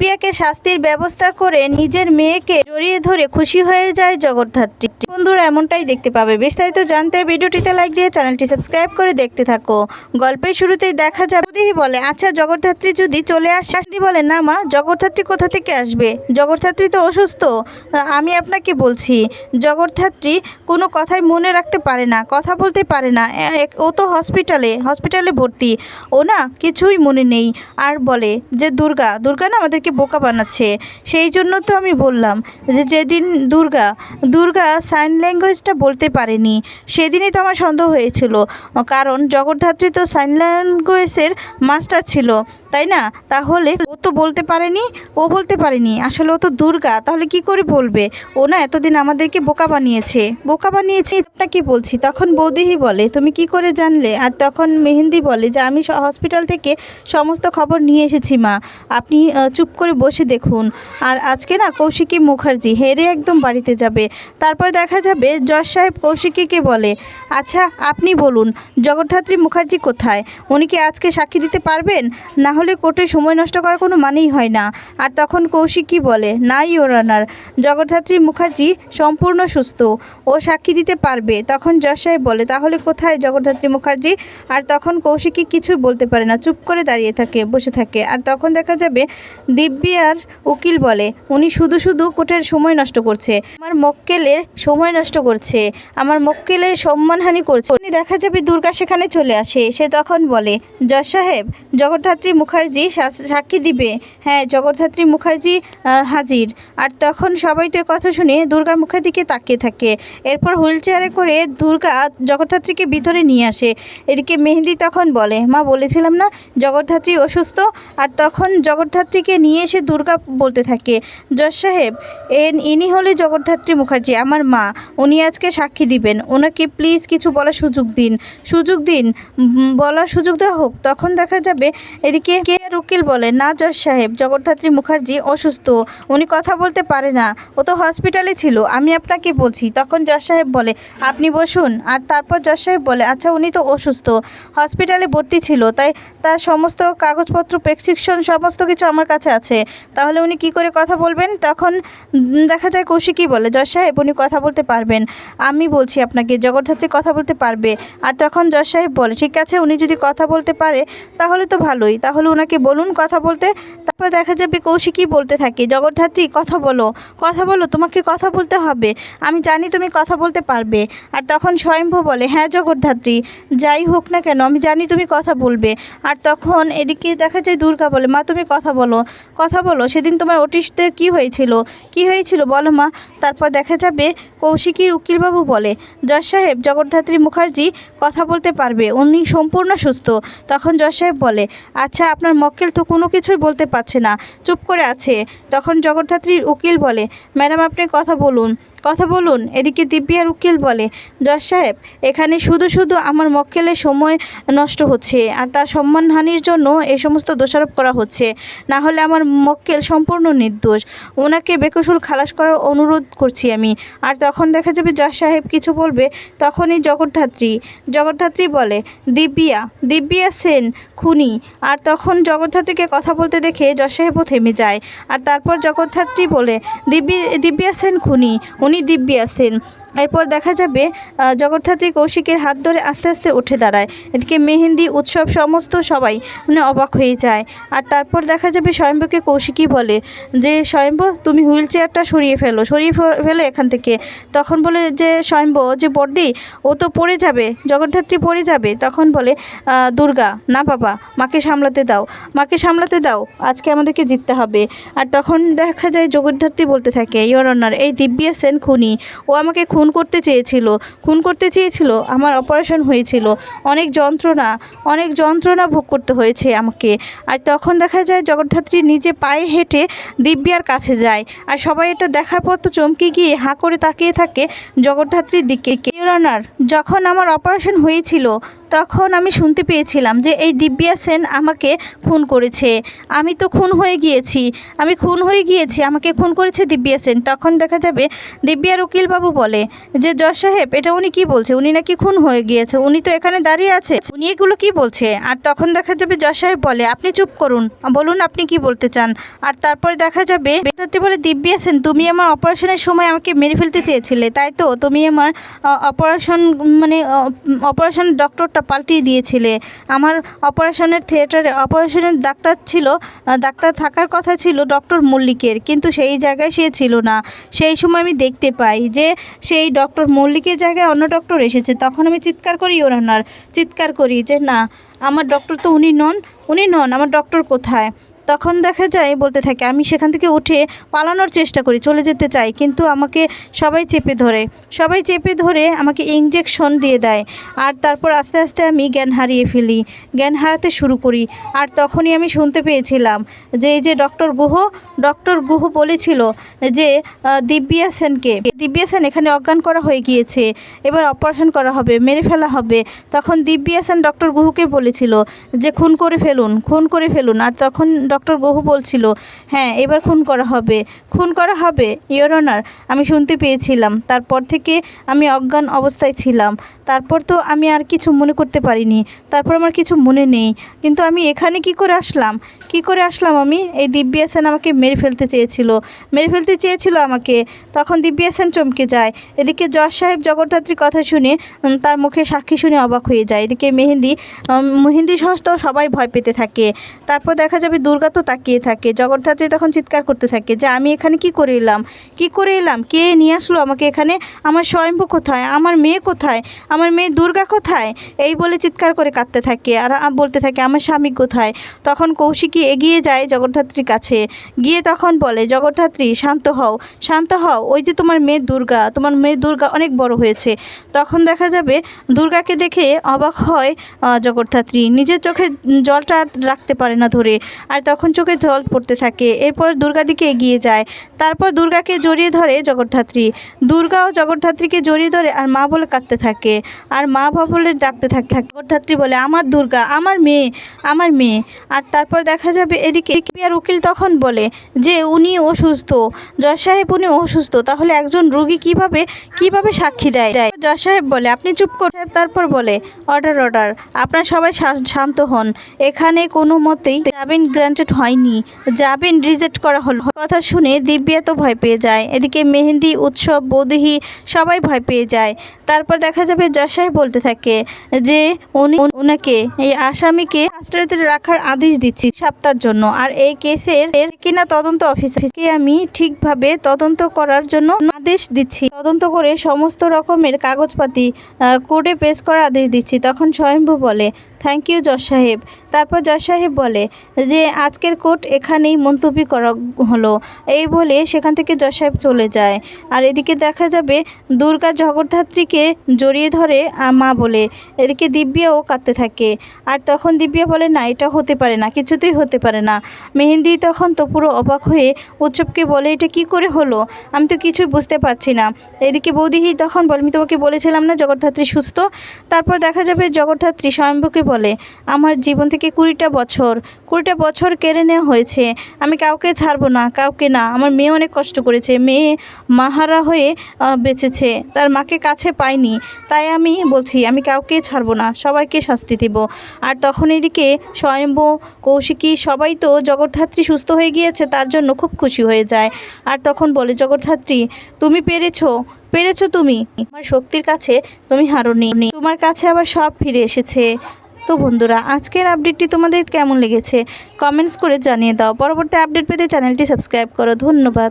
দিব্যাকে শাস্তির ব্যবস্থা করে নিজের মেয়েকে জড়িয়ে ধরে খুশি হয়ে যায় জগদ্ধাত্রী। বন্ধুরা, এমনটাই দেখতে পাবে। বিস্তারিত জানতে ভিডিওটিতে লাইক দিয়ে চ্যানেলটি সাবস্ক্রাইব করে দেখতে থাকো। গল্পের শুরুতেই দেখা যাবে বৌদিহি বলে আচ্ছা জগদ্ধাত্রী যদি চলে আসে, শাস্তি বলে, না মা, জগদ্ধাত্রী কোথা থেকে আসবে? জগদ্ধাত্রী তো অসুস্থ। আমি আপনাকে বলছি, জগদ্ধাত্রী কোনো কথাই মনে রাখতে পারে না, কথা বলতে পারে না। ও তো হসপিটালে হসপিটালে ভর্তি। ও না কিছুই মনে নেই। আর বলে যে, দুর্গা দুর্গা না আমাদেরকে বোকা বানাচ্ছে। সেই জন্য তো আমি বললাম যে যেদিন দুর্গা দুর্গা সাইন ল্যাঙ্গুয়েজটা বলতে পারেনি, সেদিনই তো আমার সন্দেহ হয়েছিল। কারণ জগদ্ধাত্রী তো সাইন ল্যাঙ্গুয়েজের মাস্টার ছিল। তাই না? তাহলে ও তো বলতে পারেনি, ও বলতে পারেনি। আসলে ও তো দুর্গা, তাহলে কি করে বলবে? ও না এতদিন আমাদেরকে বোকা বানিয়েছে। বোকা বানিয়েছে আপনাকে বলছি? তখন বৌদিহি বলে, তুমি কি করে জানলে? আর তখন মেহেন্দি বলে যে, আমি হসপিটাল থেকে সমস্ত খবর নিয়ে এসেছি, মা। আপনি চুপ করে বসে দেখুন। আর আজকে না কৌশিকী মুখার্জি হেরে একদম বাড়িতে যাবে। তারপর দেখা যাবে জজ সাহেব কৌশিকীকে বলে আচ্ছা আপনি বলুন, জগদ্ধাত্রী মুখার্জি কোথায়? উনি কি আজকে সাক্ষী দিতে পারবেন? না হলে কোর্টে সময় নষ্ট করার কোনো মানেই হয় না। আর তখন কৌশিকী বলে? নাই, ইওর অনার। জগদ্ধাত্রী মুখার্জি সম্পূর্ণ সুস্থ। ও সাক্ষী দিতে পারবে। তখন জজ সাহেব বলে, তাহলে কোথায় জগদ্ধাত্রী মুখার্জি? আর তখন কৌশিকী কিছুই বলতে পারে না। চুপ করে দাঁড়িয়ে থাকে, বসে থাকে। আর তখন দেখা যাবে, দিব্যি আর উকিল বলে, উনি শুধু শুধু কোর্টের সময় নষ্ট করছে। আমার মক্কেলের সময় নষ্ট করছে। আমার মক্কেলের সম্মানহানি করছে। উনি দেখা যাবে দুর্গা সেখানে চলে আসে। সে তখন বলে, জজ সাহেব, জগদ্ধাত্রী মুখার্জি সাক্ষী দিবে। হ্যাঁ জগদ্ধাত্রী মুখার্জি হাজির। আর তখন সবাই তো কথা শুনে দুর্গার মুখের দিকে তাকিয়ে থাকে। এরপর হুইল চেয়ারে করে দুর্গা জগদ্ধাত্রীকে ভিতরে নিয়ে আসে। এদিকে মেহেন্দি তখন বলে, মা, বলেছিলাম না, জগদ্ধাত্রী অসুস্থ? আর তখন জগদ্ধাত্রীকে নিয়ে এসে দুর্গা বলতে থাকে, জজ সাহেব, এন, ইনি হলে জগদ্ধাত্রী মুখার্জি, আমার মা। উনি আজকে সাক্ষী দিবেন। ওনাকে প্লিজ কিছু বলার সুযোগ দিন। সুযোগ দিন। বলার সুযোগ দেওয়া হোক। তখন দেখা যাবে এদিকে কে উকিল বলে? না, জজ সাহেব। জগদ্ধাত্রী মুখার্জি অসুস্থ। উনি কথা বলতে পারে না। ও তো হসপিটালে ছিল। আমি আপনাকে বলছি। তখন জজ সাহেব বলে, আপনি বসুন। আর তারপর জজ সাহেব বলে আচ্ছা উনি তো অসুস্থ। হসপিটালে ভর্তি ছিল। তাই তার সমস্ত কাগজপত্র, প্রেসক্রিপশন, সমস্ত কিছু আমার কাছে আছে। তাহলে উনি কি করে কথা বলবেন? তখন দেখা যায় কৌশিকী বলে, জজ সাহেব, উনি কথা বলতে পারবেন। আমি বলছি আপনাকে, জগদ্ধাত্রী কথা বলতে পারবে। আর তখন জজ সাহেব বলে, ঠিক আছে, উনি যদি কথা বলতে পারে, তাহলে তো ভালোই। তাহলে ওনাকে বলুন কথা বলতে। তারপর দেখা যাবে কৌশিকী বলতে থাকে, জগদ্ধাত্রী, কথা বলো। কথা বলো, তোমাকে কথা বলতে হবে। আমি জানি তুমি কথা বলতে পারবে। আর তখন স্বয়ম্ভু বলে হ্যাঁ জগদ্ধাত্রী, যাই হোক না কেন, আমি জানি তুমি কথা বলবে। আর তখন এদিকে দেখা যায় দুর্গা বলে, মা, তুমি কথা বলো কথা বলো। সেদিন তোমার ওটিসতে কি হয়েছিল? কি হয়েছিল? বলো মা। তারপর দেখা যাবে কৌশিকীর উকিলবাবু বলে, জজ সাহেব, জগদ্ধাত্রী মুখার্জি কথা বলতে পারবে। উনি সম্পূর্ণ সুস্থ। তখন জজ সাহেব বলে আচ্ছা আপনার মক্কেল তো কোনো কিছুই বলতে পারছে না। চুপ করে আছে। তখন জগদ্ধাত্রীর উকিল বলে, ম্যাডাম, আপনি কথা বলুন। কথা বলুন, এদিকে দিব্যার উকিল বলে, জজ সাহেব, এখানে শুধু শুধু আমার মক্কেলের সময় নষ্ট হচ্ছে, আর তার সম্মানহানির জন্য এই সমস্ত দোষারোপ করা হচ্ছে। না হলে আমার মক্কেল সম্পূর্ণ নির্দোষ। ওনাকে বেকসুল খালাস করার অনুরোধ করছি আমি। আর তখন দেখা যাবে জজ সাহেব কিছু বলবে, তখনই জগদ্ধাত্রী জগদ্ধাত্রী বলে দিব্যা দিব্যা সেন, খুনি। আর তখন জগদ্ধাত্রীকে কথা বলতে দেখে জজ সাহেবও থেমে যায়। আর তারপর জগদ্ধাত্রী বলে, দিব্যি দিব্যা সেন খুনি উনি দিব্যি সেন এরপর দেখা যাবে জগদ্ধাত্রী কৌশিকের হাত ধরে আস্তে আস্তে উঠে দাঁড়ায়। এদিকে মেহেন্দি, উৎসব সমস্ত সবাই মানে অবাক হয়ে যায়। আর তারপর দেখা যাবে স্বয়ম্ভকে কৌশিকী বলে যে, স্বয়ম্ভ, তুমি হুইল চেয়ারটা সরিয়ে ফেলো সরিয়ে ফেলো এখান থেকে। তখন বলে যে, স্বয়ম্ভ যে বর্দি, ও তো পড়ে যাবে, জগদ্ধাত্রী পড়ে যাবে। তখন বলে দুর্গা, না বাবা, মাকে সামলাতে দাও, মাকে সামলাতে দাও, আজকে আমাদেরকে জিততে হবে। আর তখন দেখা যায় জগদ্ধাত্রী বলতে থাকে ইয়র অনার এই দিব্যা সেন খুনি, ও আমাকে খুন করতে চেয়েছিল, খুন করতে চেয়েছিল, আমার অপারেশন হয়েছিল। অনেক যন্ত্রণা অনেক যন্ত্রণা ভোগ করতে হয়েছে আমাকে। আর তখন দেখা যায় জগদ্ধাত্রী নিজে পায়ে হেঁটে দিব্যার কাছে যায়। আর সবাই এটা দেখার পর তো চমকে গিয়ে হাঁ করে তাকিয়ে থাকে জগদ্ধাত্রীর দিকে। কেউ রানার যখন আমার অপারেশন হয়েছিল তখন আমি শুনতে পেয়েছিলাম যে এই দিব্যা সেন আমাকে খুন করেছে। আমি তো খুন হয়ে গিয়েছি। আমি খুন হয়ে গিয়েছি, আমাকে খুন করেছে দিব্যা সেন। তখন দেখা যাবে দিব্যার উকিলবাবু বলে যে, জজ সাহেব, এটা উনি কি বলছে? উনি নাকি খুন হয়ে গিয়েছে। উনি তো এখানে দাঁড়িয়ে আছে। উনি এগুলো কি বলছে? আর তখন দেখা যাবে জজ সাহেব বলে, আপনি চুপ করুন। বলুন আপনি কি বলতে চান? আর তারপরে দেখা যাবে বেতারটি বলে, দিব্যা সেন, তুমি আমার অপারেশনের সময় আমাকে মেরে ফেলতে চেয়েছিলে। তাই তো? তুমি আমার অপারেশন মানে অপারেশন ডক্টরটা পাল্টিয়ে দিয়েছিলে। আমার অপারেশনের থিয়েটারে, অপারেশনের ডাক্তার ছিল ডাক্তার থাকার কথা ছিল ডক্টর মল্লিকের, কিন্তু সেই জায়গায় সে ছিল না। সেই সময় আমি দেখতে পাই যে সেই ডক্টর মল্লিকের জায়গায় অন্য ডক্টর এসেছে। তখন আমি চিৎকার করি, ওর ওনার চিৎকার করি যে, না, আমার ডক্টর তো উনি নন। উনি নন? আমার ডক্টর কোথায়? তখন দেখা যায়, বলতে থাকে, আমি সেখান থেকে উঠে পালানোর চেষ্টা করি, চলে যেতে চাই, কিন্তু আমাকে সবাই চেপে ধরে। সবাই চেপে ধরে আমাকে ইঞ্জেকশন দিয়ে দেয়, আর তারপর আস্তে আস্তে আমি জ্ঞান হারিয়ে ফেলি, জ্ঞান হারাতে শুরু করি। আর তখনই আমি শুনতে পেয়েছিলাম যে, এই যে ডক্টর গুহ ডক্টর গুহ বলেছিল যে দিব্যা সেনকে, দিব্যা সেন এখানে অজ্ঞান করা হয়ে গিয়েছে, এবার অপারেশন করা হবে, মেরে ফেলা হবে। তখন দিব্যা সেন ডক্টর গুহুকে বলেছিল যে, খুন করে ফেলুন, খুন করে ফেলুন। আর তখন ডক্টর বহু বলছিল হ্যাঁ এবার খুন করা হবে। খুন করা হবে? ইয়োর অনার আমি শুনতে পেয়েছিলাম। তারপর থেকে আমি অজ্ঞান অবস্থায় ছিলাম। তারপর তো আমি আর কিছু মনে করতে পারিনি। তারপর আমার কিছু মনে নেই। কিন্তু আমি এখানে কি করে আসলাম? কি করে আসলাম আমি? এই দিব্যা সেন আমাকে মেরে ফেলতে চেয়েছিল। মেরে ফেলতে চেয়েছিল আমাকে। তখন দিব্যা সেন চমকে যায়। এদিকে জজ সাহেব জগদ্ধাত্রীর কথা শুনে তার মুখে সাক্ষী শুনে অবাক হয়ে যায়। এদিকে মেহেন্দি মেহেন্দি সহ সবাই ভয় পেতে থাকে। তারপর দেখা যাবে দুর্গা তো তাকিয়ে থাকে জগদ্ধাত্রী তখন চিৎকার করতে থাকে যে আমি এখানে কি করে এলাম, কী করে এলাম, কে নিয়ে আসলো আমাকে এখানে, আমার স্বয়ম্ভু কোথায়, আমার মেয়ে কোথায়, আমার মেয়ে দুর্গা কোথায়, এই বলে চিৎকার করে কাঁদতে থাকে আর বলতে থাকে আমার স্বামী কোথায়। তখন কৌশিকী এগিয়ে যায় জগদ্ধাত্রীর কাছে, গিয়ে তখন বলে, জগদ্ধাত্রী, শান্ত হও শান্ত হও, ওই যে তোমার মেয়ে দুর্গা, তোমার মেয়ে দুর্গা অনেক বড় হয়েছে। তখন দেখা যাবে দুর্গাকে দেখে অবাক হয় জগদ্ধাত্রী, নিজের চোখে জলটা রাখতে পারে না ধরে। আর তখন চোখে জল পড়তে থাকে। এরপর দুর্গা দিকে এগিয়ে যায়। তারপর দুর্গাকে জড়িয়ে ধরে জগদ্ধাত্রী। দুর্গাও জগদ্ধাত্রীকে জড়িয়ে ধরে আর মা বলে কাঁদতে থাকে। আর মা বলে ডাকতে থাকে জগদ্ধাত্রী বলে, আমার দুর্গা, আমার মেয়ে আমার মেয়ে। আর তারপর দেখা যাবে এদিকে আর উকিল তখন বলে, যে উনি অসুস্থ। জজ সাহেব উনি অসুস্থ। তাহলে একজন রুগী কীভাবে কীভাবে সাক্ষী দেয়? দেয়। জজ সাহেব বলে, আপনি চুপ করে সাহেব তারপর বলে, অর্ডার অর্ডার। আপনার সবাই শান্ত হন। এখানে কোনো মতেই জামিন গ্রান্টেড হয়নি। জামিন রিজেক্ট করা হলো। কথা শুনে দিব্যা তো ভয় পেয়ে যায়। এদিকে মেহেন্দি, উৎসব, বৌদিহি সবাই ভয় পেয়ে যায়। তারপর দেখা যাবে সাহেব বলতে থাকে যে, উনি ওনাকে, এই আসামিকে কাস্টাডিতে রাখার আদেশ দিচ্ছি সপ্তাহের জন্য। আর এই কেসের কিনা তদন্ত অফিসকে আমি ঠিকভাবে তদন্ত করার জন্য আদেশ দিচ্ছি। তদন্ত করে সমস্ত রকমের কাগজপাতি কোর্টে পেশ করার আদেশ দিচ্ছি। তখন স্বয়ম্ভু বলে, থ্যাংক ইউ জজ সাহেব তারপর জজ সাহেব বলে যে আজকের কোর্ট এখানেই মন্তব্য করা হলো। এই বলে সেখান থেকে জজ সাহেব চলে যায়। আর এদিকে দেখা যাবে, দুর্গা জগদ্ধাত্রীকে জড়িয়ে ধরে মা বলে। এদিকে দিব্যাও কাঁদতে থাকে। আর তখন দিব্যা বলে, না, এটা হতে পারে না, কিছুতেই হতে পারে না। মেহেন্দি তখন তো পুরো অবাক হয়ে উৎসবকে বলে, এটা কি করে হলো? আমি তো কিছুই বুঝতে পারছি না। এদিকে বৌদিহি তখন বলে, আমি তোমাকে বলেছিলাম না জগদ্ধাত্রী সুস্থ? তারপর দেখা যাবে, জগদ্ধাত্রী স্বয়ম্ভুকে বলে, আমার জীবন থেকে কুড়িটা বছর কুড়িটা বছর কেড়ে নেওয়া হয়েছে। আমি কাউকে ছাড়বো না, কাউকে না। আমার মেয়ে অনেক কষ্ট করেছে। মেয়ে মাহারা হয়ে বেঁচেছে। তার মাকে কাছে পাইনি। তাই আমি বলছি, আমি কাউকে ছাড়বো না, সবাইকে শাস্তি দেব। আর তখন এদিকে স্বয়ম্ভু, কৌশিকী সবাই তো জগদ্ধাত্রী সুস্থ হয়ে গিয়েছে, তার জন্য খুব খুশি হয়ে যায়। আর তখন বলে, জগদ্ধাত্রী, তুমি পেরেছ পেরেছ তুমি। আমার শক্তির কাছে তুমি হারো নি তোমার কাছে আবার সব ফিরে এসেছে। তো বন্ধুরা, আজকের আপডেটটি তোমাদের কেমন লেগেছে? কমেন্টস করে জানিয়ে দাও। পরবর্তী আপডেট পেতে চ্যানেলটি সাবস্ক্রাইব করো। ধন্যবাদ।